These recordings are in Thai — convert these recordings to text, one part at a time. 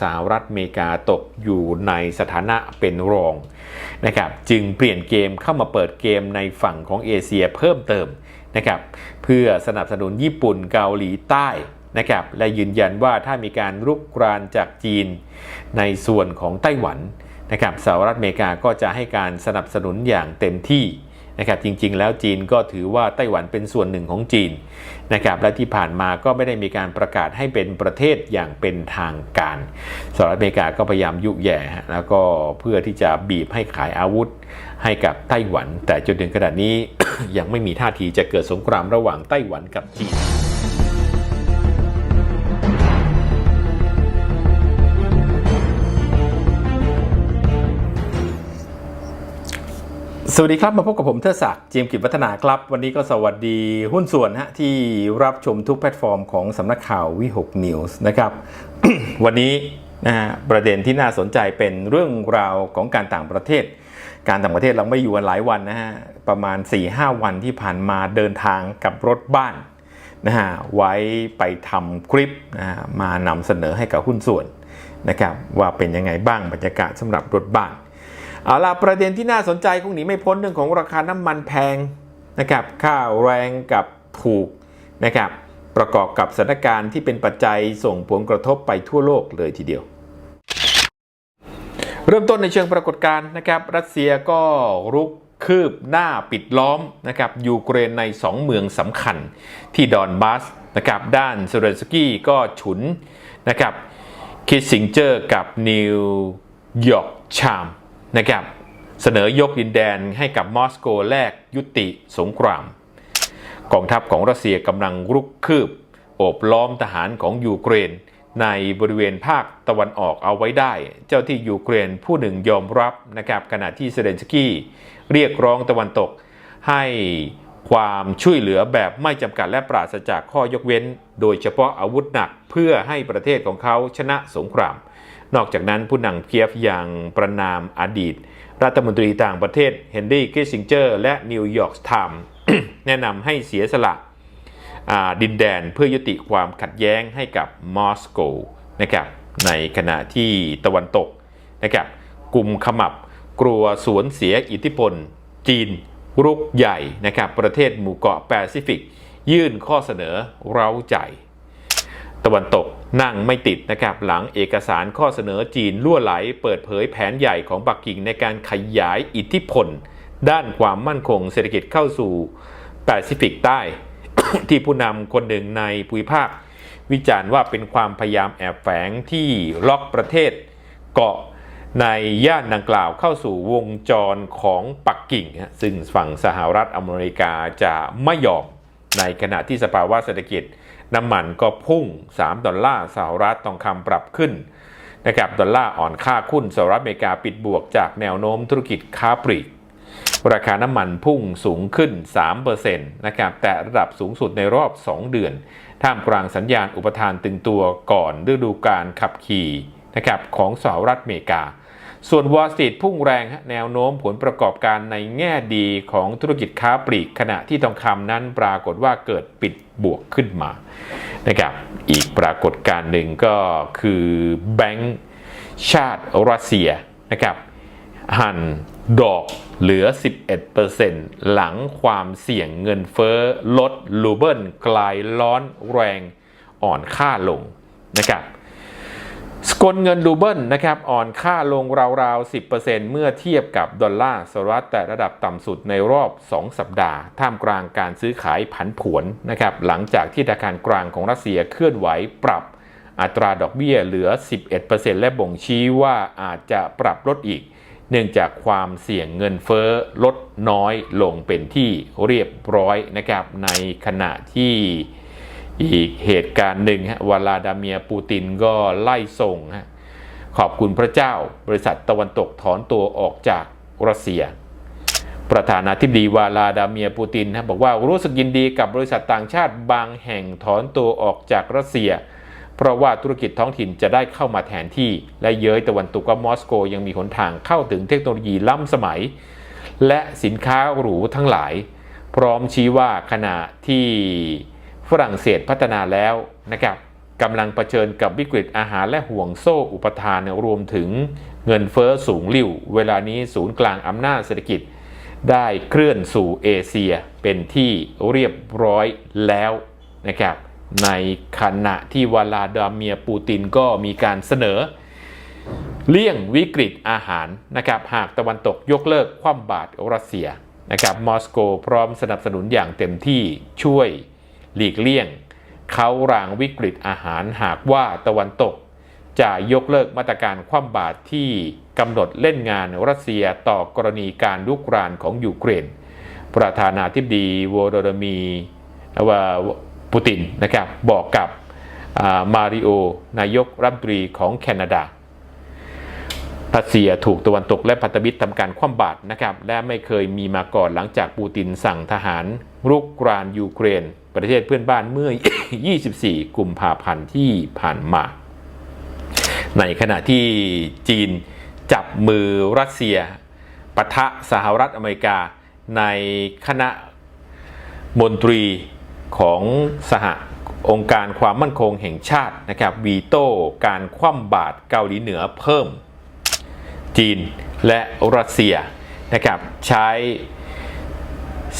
สหรัฐอเมริกาตกอยู่ในสถานะเป็นรองนะครับจึงเปลี่ยนเกมเข้ามาเปิดเกมในฝั่งของเอเชียเพิ่มเติมนะครับเพื่อสนับสนุนญี่ปุ่นเกาหลีใต้นะครับและยืนยันว่าถ้ามีการรุกรานจากจีนในส่วนของไต้หวันนะครับสหรัฐอเมริกาก็จะให้การสนับสนุนอย่างเต็มที่ นะครับจริงๆ แล้วจีนก็ถือว่าไต้หวันเป็นส่วนหนึ่งของจีนนะครับและที่ผ่านมาก็ไม่ได้มีการประกาศให้เป็นประเทศอย่างเป็นทางการสหรัฐอเมริกาก็พยายามยุแย่แล้วก็เพื่อที่จะบีบให้ขายอาวุธให้กับไต้หวัน แต่จนถึงขณะนี้ ยังไม่มีท่าทีจะเกิดสงครามระหว่างไต้หวันกับจีน สวัสดีครับ มาพบกับผมเทอศักดิ์เจียมกิจวัฒนาครับ วันนี้ก็สวัสดีหุ้นส่วนฮะที่รับชมทุกแพลตฟอร์มของสำนักข่าววิหกนิวส์นะครับ วันนี้นะฮะประเด็นที่น่าสนใจเป็นเรื่องราวของการต่างประเทศ การต่างประเทศเราไม่อยู่กันหลายวันนะฮะประมาณ 4-5 วันที่ผ่านมาเดินทางกับรถบ้านนะฮะไว้ไปทำคลิปนะฮะมานำเสนอให้กับหุ้นส่วนนะครับว่าเป็นยังไงบ้างบรรยากาศสำหรับรถบ้าน เอาล่ะประเด็นที่น่าสนใจคงหนีไม่พ้นเรื่องของราคาน้ำมันแพงนะครับค่าแรงกับถูกนะครับประกอบกับสถานการณ์ที่เป็นปัจจัยส่งผลกระทบไปทั่วโลกเลยทีเดียว เริ่มต้นในเชิงปรากฏการณ์นะครับ รัสเซียก็รุกคืบหน้าปิดล้อมนะครับยูเครนใน 2 เมืองสำคัญที่ดอนบัสนะครับด้านเซเลนสกี้ก็ฉุนนะครับคิสซิงเจอร์กับนิวยอร์กชาม นะครับเสนอยกดินแดนให้กับมอสโกแลกยุติสงคราม กองทัพของรัสเซียกำลังรุกคืบ โอบล้อมทหารของยูเครน ในบริเวณภาคตะวันออกเอาไว้ได้ เจ้าที่ยูเครนผู้หนึ่งยอมรับนะครับขณะที่เซเลนสกี้เรียกร้องตะวันตกให้ความช่วยเหลือแบบไม่จำกัดและปราศจากข้อยกเว้น โดยเฉพาะอาวุธหนักเพื่อให้ประเทศของเขาชนะสงคราม นอกจากนั้นผู้นำเคียฟยังประนามอดีต รัฐมนตรีต่างประเทศเฮนรี่คิสซิงเจอร์และนิวยอร์กไทม์แนะนำให้เสียสละดินแดนเพื่อยุติความขัดแย้งให้กับมอสโกนะครับในขณะที่ตะวันตกนะครับกลุ่มขมับกลัวสวนเสียอิทธิพล จีนรุกใหญ่นะครับประเทศหมู่เกาะแปซิฟิก ยื่นข้อเสนอเร้าใจ ตะวันตกนั่งไม่ติดนะครับหลังเอกสารข้อเสนอจีนล่วไหล เปิดเผยแผนใหญ่ของปักกิ่งในการขยายอิทธิพล ด้านความมั่นคงเศรษฐกิจเข้าสู่แปซิฟิกใต้ ที่ผู้นำคนหนึ่งในภูมิภาค วิจารณ์ว่าเป็นความพยายามแอบแฝงที่ล็อกประเทศ เกาะในย่านดังกล่าวเข้าสู่วงจรของปักกิ่ง ซึ่งฝั่งสหรัฐอเมริกาจะไม่ยอมในขณะที่สภาวะเศรษฐกิจ น้ำมันก็พุ่ง 3 ดอลลาร์สหรัฐทองคำปรับขึ้นนะครับดอลลาร์อ่อนค่าหุ้นสหรัฐอเมริกาปิดบวกจากแนวโน้มธุรกิจค้าปลีกราคาน้ำมันพุ่งสูงขึ้น 3%นะครับ แต่ระดับสูงสุดในรอบ 2 เดือน ท่ามกลางสัญญาณอุปทานตึงตัวก่อนฤดูการขับขี่นะครับของสหรัฐอเมริกา ส่วนวอลสตรีทพุ่งแรงฮะแนวโน้มผลประกอบการในแง่ดีของธุรกิจค้าปลีก ขณะที่ทองคำนั้นปรากฏว่าเกิดปิดบวกขึ้นมานะครับอีกปรากฏการหนึ่งก็คือแบงก์ชาติรัสเซียนะครับหั่นดอกเหลือ 11%หลังความเสี่ยงเงินเฟ้อลดลูเบิลกลายร้อนแรงอ่อนค่าลงนะครับ สกลเงินรูเบิลนะครับอ่อนค่าลงราวๆ 10%เมื่อเทียบกับดอลลาร์สหรัฐแต่ระดับต่ำสุดในรอบ 2 สัปดาห์ ท่ามกลางการซื้อขายผันผวนนะครับหลังจากที่ธนาคารกลางของรัสเซียเคลื่อนไหวปรับอัตราดอกเบี้ยเหลือ 11%และบ่งชี้ว่าอาจจะปรับลดอีก เนื่องจากความเสี่ยงเงินเฟ้อลดน้อยลงเป็นที่เรียบร้อยนะครับในขณะที่ อีกเหตุการณ์หนึ่งฮะวลาดาเมียปูตินก็ไล่ส่งฮะขอบคุณพระเจ้าบริษัทตะวันตกถอนตัวออกจากรัสเซีย ประธานาธิบดีวลาดาเมียปูตินฮะบอกว่ารู้สึกยินดีกับบริษัทต่างชาติบางแห่งถอนตัวออกจากรัสเซีย เพราะว่าธุรกิจท้องถิ่นจะได้เข้ามาแทนที่ และเย้ยตะวันตกว่ามอสโกยังมีหนทางเข้าถึงเทคโนโลยีล้ำสมัย และสินค้าหรูทั้งหลาย พร้อมชี้ว่าขณะที่ ฝรั่งเศสพัฒนาแล้วนะครับกำลังเผชิญกับวิกฤตอาหารและห่วงโซ่อุปทานรวมถึงเงินเฟอ้อสูงลิ่ว เวลานี้ศูนย์กลางอำนาจเศรษฐกิจ ได้เคลื่อนสู่เอเชียเป็นที่เรียบร้อยแล้วนะครับในขณะที่วลาดาเมียปูตินก็มีการเสนอ เลี่ยงวิกฤตอาหารนะครับหากตะวันตกยกเลิกคว่ำบาตรรัสเซียนะครับมอสโกพร้อมสนับสนุนอย่างเต็มที่ช่วย หลีกเลี่ยง เขารางวิกฤตอาหารหากว่าตะวันตก จะยกเลิกมาตรการคว่ำบาตรที่กำหนดเล่นงานรัสเซียต่อกรณีการลุกรานของยูเครน ประธานาธิบดีโวโดดมีว่าปูตินนะครับบอกกับมาริโอ นายกรัฐมนตรีของแคนาดารัสเซียถูกตะวันตกและพันธมิตรทำการคว่ำบาตรนะครับและไม่เคยมีมาก่อนหลังจากปูตินสั่งทหารรุกรานยูเครน ประเทศเพื่อนบ้านเมื่อ 24 กุมภาพันธ์ที่ผ่านมา ในขณะที่จีนจับมือรัสเซียปะทะสหรัฐอเมริกาในคณะมนตรีของสหองค์การความมั่นคงแห่งชาตินะครับวีโต้การคว่ำบาตรเกาหลีเหนือเพิ่ม จีนและรัสเซียนะครับใช้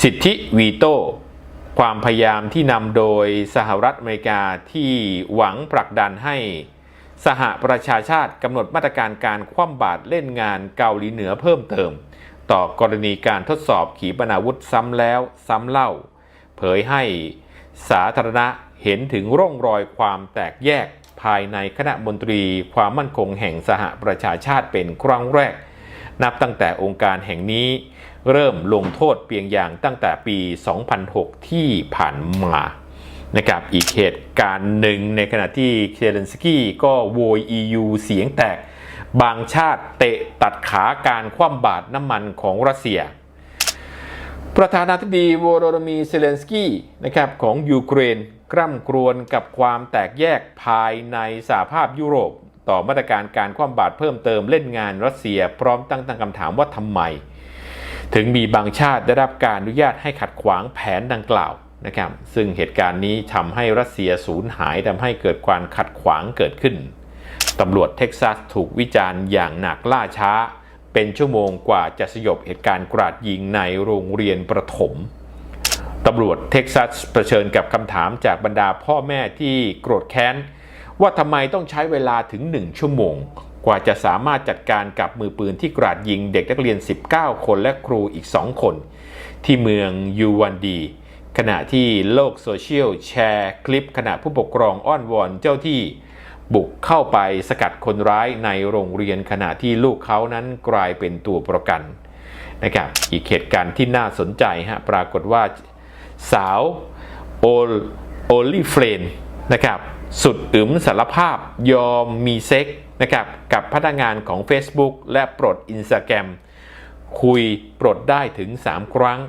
สิทธิวีโต้ ความพยายามที่นำโดยสหรัฐอเมริกาที่หวังผลักดันให้สหประชาชาติกำหนดมาตรการการคว่ำบาตรเล่นงานเกาหลีเหนือเพิ่มเติม ต่อกรณีการทดสอบขีปนาวุธซ้ำแล้วซ้ำเล่า เผยให้สาธารณะเห็นถึงร่องรอยความแตกแยกภายในคณะมนตรีความมั่นคงแห่งสหประชาชาติเป็นครั้งแรก นับตั้งแต่องค์การแห่งนี้ เริ่มลงโทษเพียงอย่างตั้งแต่ปี 2006 ที่ผ่านมานะครับอีกเหตุการณ์หนึ่งในขณะที่เคเลนสกี้ก็โวย EU เสียงแตก บางชาติเตะตัดขาการคว่ำบาตรน้ำมันของรัสเซีย ประธานาธิบดีโวโรโดมีเซเลนสกี้นะครับของยูเครนกร่ำกรวนกับความแตกแยกภายในสหภาพยุโรป ต่อมาตรการการคว่ำบาตรเพิ่มเติมเล่นงานรัสเซีย พร้อมตั้งตั้งคำถามว่าทำไม ถึงมีบางชาติได้รับการอนุญาตให้ขัดขวางแผนดังกล่าวนะครับซึ่งเหตุการณ์นี้ทำให้รัสเซียสูญหายทำให้เกิดความขัดขวางเกิดขึ้นตำรวจเท็กซัสถูกวิจารณ์อย่างหนักล่าช้า เป็นชั่วโมงกว่าจะสยบเหตุการณ์กราดยิงในโรงเรียนประถมตำรวจเท็กซัสเผชิญกับคำถามจากบรรดาพ่อแม่ที่โกรธแค้น ว่าทำไมต้องใช้เวลาถึง1ชั่วโมง กว่าจะสามารถจัดการกับมือปืนที่กราดยิงเด็กนักเรียน 19 คนและครูอีก 2 คน ที่เมืองยูวันดี ขณะที่โลกโซเชียลแชร์คลิปขณะผู้ปกครองอ้อนวอนเจ้าที่บุกเข้าไปสกัดคนร้ายในโรงเรียนขณะที่ลูกเขานั้นกลายเป็นตัวประกันนะครับอีกเหตุการณ์ที่น่าสนใจฮะปรากฏว่าสาวโอลโอลิเฟรนนะครับสุดอึมสารภาพยอมมีเซ็ก นะครับกับพนักงานของ Facebook และปลด Instagram คุยปลดได้ถึง 3 ครั้ง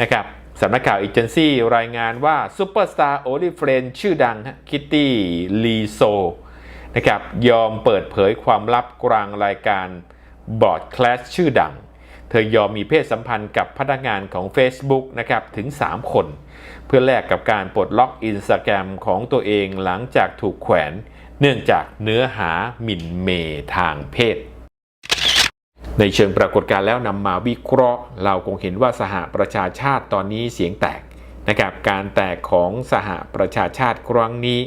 นะครับสำนักข่าวเอเจนซี่รายงานว่าซูเปอร์สตาร์โอลิเฟรนชื่อดังคิตตี้ลีโซนะครับยอมเปิดเผยความลับกลางรายการบอร์ดคลาสชื่อดัง เธอยอมมีเพศสัมพันธ์กับพนักงานของ Facebook นะครับถึง 3 คน เพื่อแลกกับการปลดล็อกอินสตาแกรมของตัวเองหลังจากถูกแขวน เนื่องจากเนื้อหาหมิ่นเมทางเพศ ในเชิงปรากฏการณ์แล้วนำมาวิเคราะห์ เราคงเห็นว่าสหประชาชาติตอนนี้เสียงแตกนะครับการแตกของสหประชาชาติครั้งนี้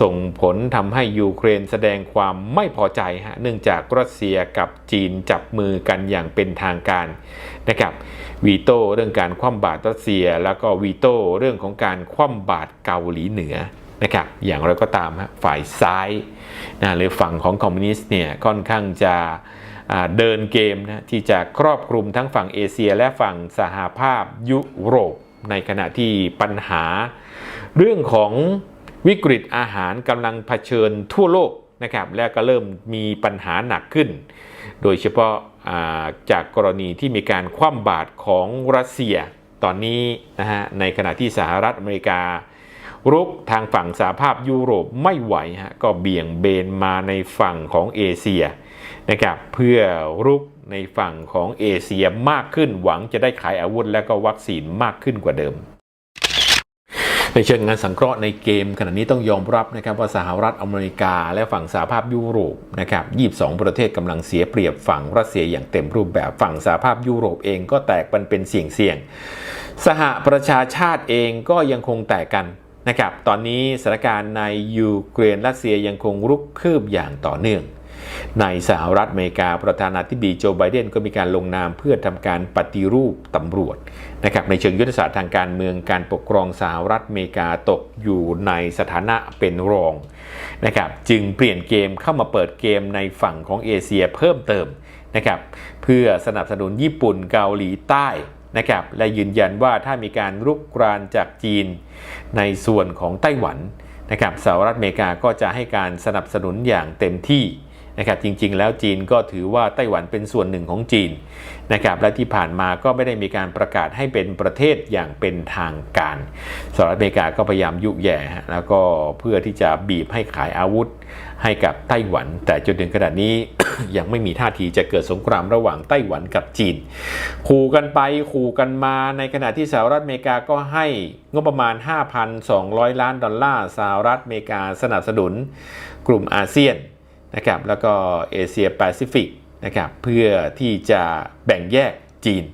ส่งผลทำให้ยูเครนแสดงความไม่พอใจฮะเนื่องจากรัสเซียกับจีนจับมือกันอย่างเป็นทางการนะครับวีโต้เรื่องการคว่ำบาตรรัสเซีย แล้วก็วีโต้เรื่องของการคว่ำบาตรเกาหลีเหนือ นะครับอย่างไรก็ตามฝ่ายซ้ายนะหรือฝั่งของคอมมิวนิสต์เนี่ยค่อนข้างจะเดินเกมนะที่จะครอบคลุมทั้งฝั่งเอเชียและฝั่งสหภาพยุโรป ในขณะที่ปัญหา เรื่องของวิกฤตอาหารกำลังเผชิญทั่วโลกนะครับและก็เริ่มมีปัญหาหนักขึ้น โดยเฉพาะาจากกรณีที่มีการคว่ำบาตรของรัสเซียตอนนี้นะฮะในขณะที่สหรัฐอเมริกา รุกทางฝั่งสหภาพยุโรปไม่ไหวฮะก็เบี่ยงเบนมาในฝั่งของเอเชียนะครับเพื่อรุกในฝั่งของเอเชียมากขึ้นหวังจะได้ขายอาวุธและก็วัคซีนมากขึ้นกว่าเดิมในเชิงงานสังเคราะห์ในเกมขณะนี้ต้องยอมรับนะครับว่าสหรัฐอเมริกาและฝั่งสหภาพยุโรปนะครับ22 ประเทศกำลังเสียเปรียบฝั่งรัสเซียอย่างเต็มรูปแบบฝั่งสหภาพยุโรปเองก็แตกมันเป็นเสี่ยงเสี่ยงสหประชาชาติเองก็ยังคงแตกกัน นะครับตอนนี้สถานการณ์ในยูเครนรัสเซียยังคงรุกคืบอย่างต่อเนื่อง ในสหรัฐอเมริกาประธานาธิบดีโจไบเดนก็มีการลงนามเพื่อทำการปฏิรูปตำรวจนะครับในเชิงยุทธศาสตร์ทางการเมืองการปกครองสหรัฐอเมริกาตกอยู่ในสถานะเป็นรองนะครับจึงเปลี่ยนเกมเข้ามาเปิดเกมในฝั่งของเอเชียเพิ่มเติมนะครับเพื่อสนับสนุนญี่ปุ่นเกาหลีใต้ นะครับและยืนยันว่าถ้ามีการรุกรานจากจีนในส่วนของไต้หวันนะครับสหรัฐอเมริกาก็จะให้การสนับสนุนอย่างเต็มที่นะครับจริงๆ แล้วจีนก็ถือว่าไต้หวันเป็นส่วนหนึ่งของจีน นะครับและที่ผ่านมาก็ไม่ได้มีการประกาศให้เป็นประเทศอย่างเป็นทางการสหรัฐอเมริกาก็พยายามยุแย่แล้วก็เพื่อที่จะบีบให้ขายอาวุธให้กับไต้หวัน แต่จนถึงขณะนี้ยังไม่มีท่าทีจะเกิดสงครามระหว่างไต้หวันกับจีนขู่กันไปขู่กันมาในขณะที่สหรัฐอเมริกาก็ให้งบประมาณ 5,200 ล้านดอลลาร์สหรัฐอเมริกาสนับสนุนกลุ่มอาเซียนนะครับแล้วก็เอเชียแปซิฟิก นะครับเพื่อที่จะแบ่งแยกจีน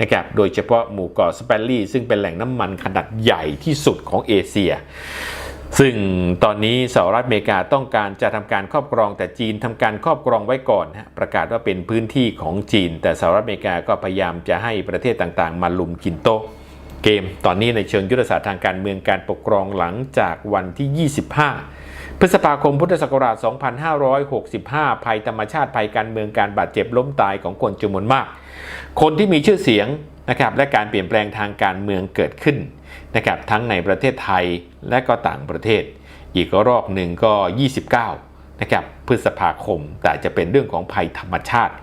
นะครับโดยเฉพาะหมู่เกาะสเปนลี่ซึ่งเป็นแหล่งน้ำมันขนาดใหญ่ที่สุดของเอเชีย ซึ่งตอนนี้สหรัฐอเมริกาต้องการจะทำการครอบครองแต่จีนทำการครอบครองไว้ก่อนฮะประกาศว่าเป็นพื้นที่ของจีน แต่สหรัฐอเมริกาก็พยายามจะให้ประเทศต่างๆ มาลุมกินโต๊ะเกม ตอนนี้ในเชิงยุทธศาสตร์ทางการเมืองการปกครองหลังจากวันที่ 25 พฤษภาคมพุทธศักราช 2565 ภัยธรรมชาติภัยการเมืองการบาดเจ็บล้มตายของคนจำนวนมาก คนที่มีชื่อเสียงนะครับและการเปลี่ยนแปลงทางการเมืองเกิดขึ้นนะครับทั้งในประเทศไทยและก็ต่างประเทศ อีกรอบหนึ่งก็ 29 นะครับพฤษภาคม แต่จะเป็นเรื่องของภัยธรรมชาติ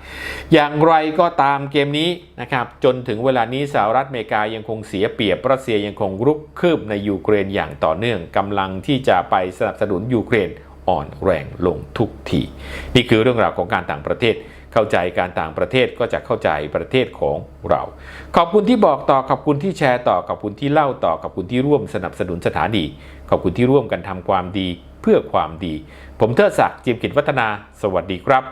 อย่างไรก็ตามเกมนี้นะครับจนถึงเวลานี้สหรัฐอเมริกายังคงเสียเปรียบรัสเซียยังคงรุกคืบในยูเครนอย่างต่อเนื่องกำลังที่จะไปสนับสนุนยูเครนอ่อนแรงลงทุกที นี่คือเรื่องราวของการต่างประเทศเข้าใจการต่างประเทศก็จะเข้าใจประเทศของเรา ขอบคุณที่บอกต่อขอบคุณที่แชร์ต่อขอบคุณที่เล่าต่อขอบคุณที่ร่วมสนับสนุนสถานีขอบคุณที่ร่วมกันทำความดีเพื่อความดี ผมเทิดศักดิ์จิมกิจวัฒนา สวัสดีครับ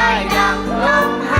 ได้ดังลมหา